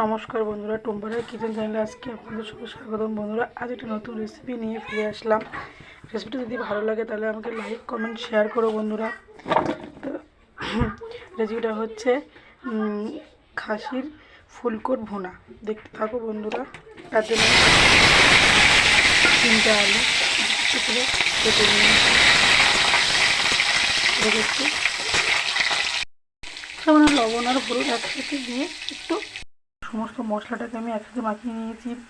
নমস্কার বন্ধুরা টুম্পারের কিচেন চ্যানেলে আজকে আপনাদের সবাই স্বাগতম। বন্ধুরা, আজ একটা নতুন রেসিপি নিয়ে ফিরে আসলাম। রেসিপিটা যদি ভালো লাগে তাহলে আমাকে লাইক কমেন্ট শেয়ার করো বন্ধুরা। তো রেসিপিটা হচ্ছে খাসির ফুলকোট ভুনা। দেখতে থাকো বন্ধুরা তার জন্য তিনটা আলু কেটে নিয়েছি লবণ আর হলুদ একসাথে দিয়ে একটু সমস্ত মশলাটাকে আমি একসাথে মাখিয়ে নিয়েছি।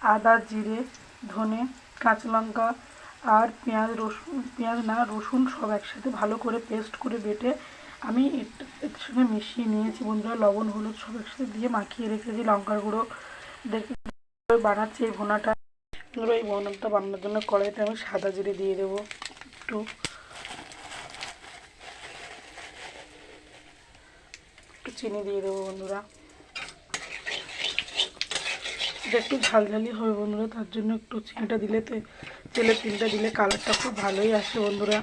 আদা, জিরে, ধনে কাঁচা লঙ্কা আর পেঁয়াজ, রসুন, পেঁয়াজ না, রসুন সব একসাথে ভালো করে পেস্ট করে বেটে আমি এর- সঙ্গে মিশিয়ে নিয়েছি। বন্ধুরা, লবণ, হলুদ সব একসাথে দিয়ে মাখিয়ে রেখেছি লঙ্কার গুঁড়ো। দেখে বানাচ্ছি এই ভুনাটা। বন্ধুরা, এই ভুনাটা বানানোর জন্য কড়াইতে আমি সাদা জিরে দিয়ে দেবো একটু। একটু চিনি দিয়ে দেবো বন্ধুরা। এটা একটু ঝালঝালি হবে বন্ধুরা, তার জন্য একটু চিনটা দিলে তে তেলের চিনটা দিলে কালারটা খুব ভালোই আসে বন্ধুরা।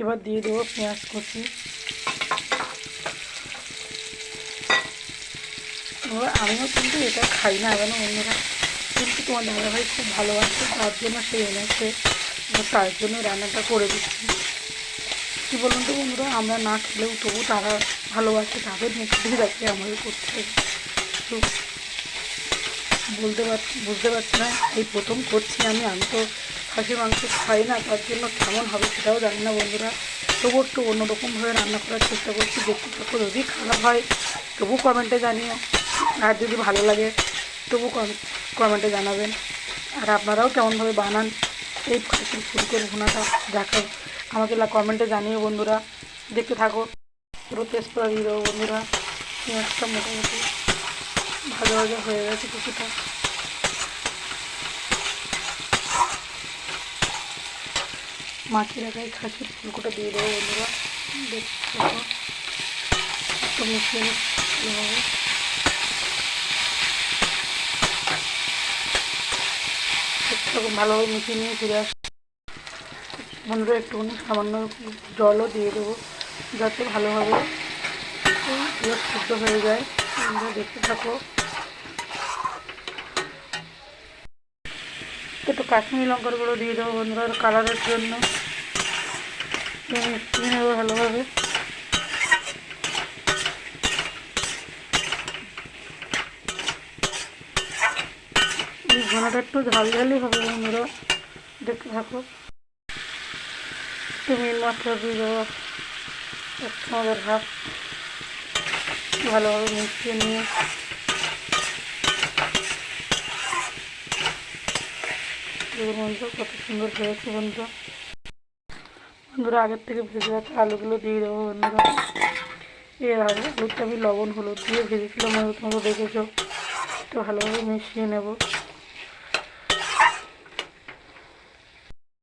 এবার দিয়ে দেবো পেঁয়াজ কুচি। আমিও কিন্তু এটা খাই না এবার বন্ধুরা? কিন্তু তোমার দাদাভাই খুব ভালোবাসে, তার জন্য সে এনেছে। তার জন্য রান্নাটা করে দিচ্ছি। কী বলুন তো বন্ধুরা, আমরা না খেলেও তবু তারা ভালোবাসে, তাদের মুখে দেখে আমাদের করতে। বলতে পারছি বুঝতে পারছি না। এই প্রথম করছি আমি আমি তো খাসির মাংস খাই না, তার জন্য কেমন হবে সেটাও জানি না বন্ধুরা। তবু একটু অন্যরকমভাবে রান্না করার চেষ্টা করছি দেখতে থাকো যদি খারাপ হয়, তবু কমেন্টে জানিও। আর যদি ভালো লাগে, তবু কমেন্টে জানাবেন। আর আপনারাও কেমনভাবে বানান এই খাসির ফুলকোর ভুনাটা দেখা আমাকে কমেন্টে জানিও বন্ধুরা। দেখতে থাকো। পুরো তেজপাতা দিয়ে দেবো বন্ধুরা। পেঁয়াজটা মোটামুটি ভাজা ভাজা হয়ে গেছে কিছুটা। মাখিয়ে রাখা এই খাসির ফুলকোটা দিয়ে দেবো বন্ধুরা। দেখতে একটু মিশিয়ে ভালোভাবে মিশিয়ে নিয়ে ফিরে আস বন্ধুরা, একটুখানি সামান্য জলও দিয়ে দেবো, যাতে ভালোভাবে সিদ্ধ হয়ে যায়। তোমরা দেখতে থাকো। একটু কাশ্মীরি লঙ্কার গুঁড়ো দিয়ে দেবো বন্ধুরা কালারের জন্য। ভালোভাবে। ঘোনাটা একটু ঝাল ঝালই হবে বন্ধুরা, দেখতে থাকো। মিল মশলা দিয়ে দেবো, এক হাফ। ভালোভাবে মিশিয়ে নিয়ে। বন্ধুরা, কত সুন্দর হয়েছে বন্ধুরা। বন্ধুরা, আগের থেকে ভেজে রাখা আলুগুলো দিয়ে দেবো বন্ধুরা। আগে আলুটা আমি লবণ হলুদ দিয়ে ভেজেছিলাম হয়তো তোমরা দেখেছ। একটু ভালোভাবে মিশিয়ে নেব।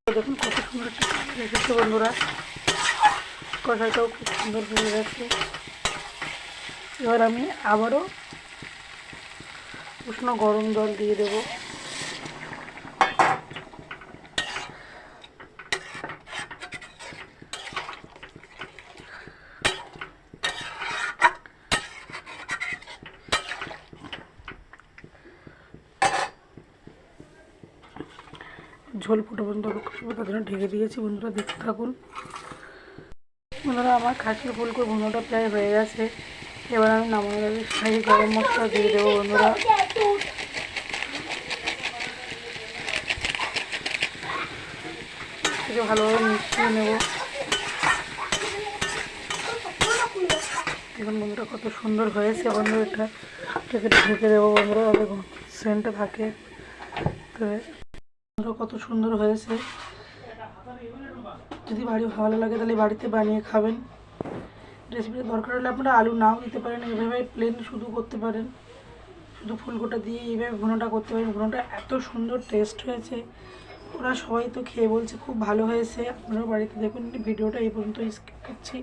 দেখুন কত সুন্দর এসেছে বন্ধুরা। কষাইটাও খুব সুন্দর হয়ে গেছে। এবার আমি আবারও উষ্ণ গরম জল দিয়ে দেবো। ঝোল ফুটে পর্যন্ত জন্য ঢেকে দিয়েছি, বন্ধুরা দেখতে থাকুন। বন্ধুরা, আমার খাসির ফুলকো ভুনোটা প্রায় হয়ে গেছে। এবার আমি নামানোর আগে শাহি গরম মশলা দিয়ে দেবো বন্ধুরা। থেকে ভালোভাবে মিশিয়ে নেব। দেখুন বন্ধুরা, কত সুন্দর হয়েছে বন্ধুরা, এটা এটাকে ঢেকে দেবো বন্ধুরা, দেখুন সেন্টটা থাকে। তবে বন্ধুরা, কত সুন্দর হয়েছে। যদি বাড়ি ভালো লাগে তাহলে বাড়িতে বানিয়ে খাবেন। রেসিপিটা দরকার হলে আপনারা আলু নাও দিতে পারেন এইভাবে প্লেন শুধু করতে পারেন। শুধু ফুলকোটা দিয়ে এইভাবে ঘুনোটা করতে পারেন। ঘুনোটা এত সুন্দর টেস্ট হয়েছে। ওরা সবাই তো খেয়ে বলছে, খুব ভালো হয়েছে। আপনারাও বাড়িতে দেখুন, ভিডিওটা এই পর্যন্ত স্কিপ করছি।